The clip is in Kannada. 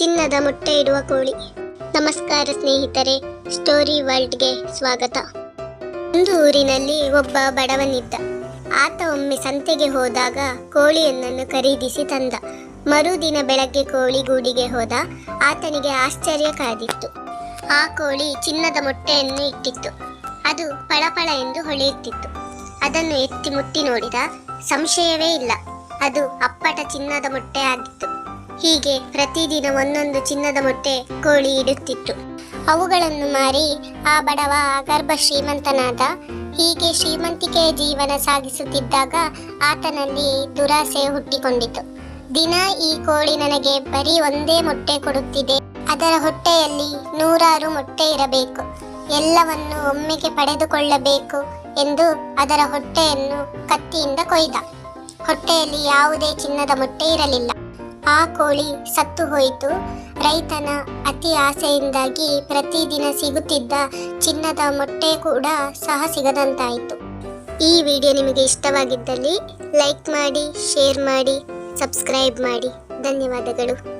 ಚಿನ್ನದ ಮೊಟ್ಟೆ ಇಡುವ ಕೋಳಿ. ನಮಸ್ಕಾರ ಸ್ನೇಹಿತರೆ, ಸ್ಟೋರಿ ವರ್ಲ್ಡ್ಗೆ ಸ್ವಾಗತ. ಒಂದು ಊರಿನಲ್ಲಿ ಒಬ್ಬ ಬಡವನಿದ್ದ. ಆತ ಒಮ್ಮೆ ಸಂತೆಗೆ ಹೋದಾಗ ಕೋಳಿಯನ್ನನ್ನು ಖರೀದಿಸಿ ತಂದ. ಮರುದಿನ ಬೆಳಗ್ಗೆ ಕೋಳಿ ಗೂಡಿಗೆ ಹೋದ. ಆತನಿಗೆ ಆಶ್ಚರ್ಯ ಕಾದಿತ್ತು ಆ ಕೋಳಿ ಚಿನ್ನದ ಮೊಟ್ಟೆಯನ್ನು ಇಟ್ಟಿತ್ತು. ಅದು ಪಳಪಳ ಎಂದು ಹೊಳೆಯುತ್ತಿತ್ತು. ಅದನ್ನು ಎತ್ತಿ ಮುಟ್ಟಿ ನೋಡಿದ. ಸಂಶಯವೇ ಇಲ್ಲ. ಅದು ಅಪ್ಪಟ ಚಿನ್ನದ ಮೊಟ್ಟೆ ಆಗಿತ್ತು. ಹೀಗೆ ಪ್ರತಿದಿನ ಒಂದೊಂದು ಚಿನ್ನದ ಮೊಟ್ಟೆ ಕೋಳಿ ಇಡುತ್ತಿತ್ತು. ಅವುಗಳನ್ನು ಮಾರಿ ಆ ಬಡವ ಗರ್ಭ ಶ್ರೀಮಂತನಾದ ಹೀಗೆ ಶ್ರೀಮಂತಿಕೆಯ ಜೀವನ ಸಾಗಿಸುತ್ತಿದ್ದಾಗ ಆತನಲ್ಲಿ ದುರಾಸೆ ಹುಟ್ಟಿಕೊಂಡಿತು. ದಿನ ಈ ಕೋಳಿ ನನಗೆ ಬರೀ ಒಂದೇ ಮೊಟ್ಟೆ ಕೊಡುತ್ತಿದೆ. ಅದರ ಹೊಟ್ಟೆಯಲ್ಲಿ ನೂರಾರು ಮೊಟ್ಟೆ ಇರಬೇಕು. ಎಲ್ಲವನ್ನು ಒಮ್ಮೆಗೆ ಪಡೆದುಕೊಳ್ಳಬೇಕು ಎಂದು ಅದರ ಹೊಟ್ಟೆಯನ್ನು ಕತ್ತಿಯಿಂದ ಕೊಯ್ದ. ಹೊಟ್ಟೆಯಲ್ಲಿ ಯಾವುದೇ ಚಿನ್ನದ ಮೊಟ್ಟೆ ಇರಲಿಲ್ಲ. ಆ ಕೋಳಿ ಸತ್ತು ಹೋಯಿತು. ರೈತನ ಅತಿ ಆಸೆಯಿಂದಾಗಿ ಪ್ರತಿದಿನ ಸಿಗುತ್ತಿದ್ದ ಚಿನ್ನದ ಮೊಟ್ಟೆ ಕೂಡ ಸಹ ಸಿಗದಂತಾಯಿತು. ಈ ವಿಡಿಯೋ ನಿಮಗೆ ಇಷ್ಟವಾಗಿದ್ದಲ್ಲಿ ಲೈಕ್ ಮಾಡಿ, ಶೇರ್ ಮಾಡಿ, ಸಬ್ಸ್ಕ್ರೈಬ್ ಮಾಡಿ. ಧನ್ಯವಾದಗಳು.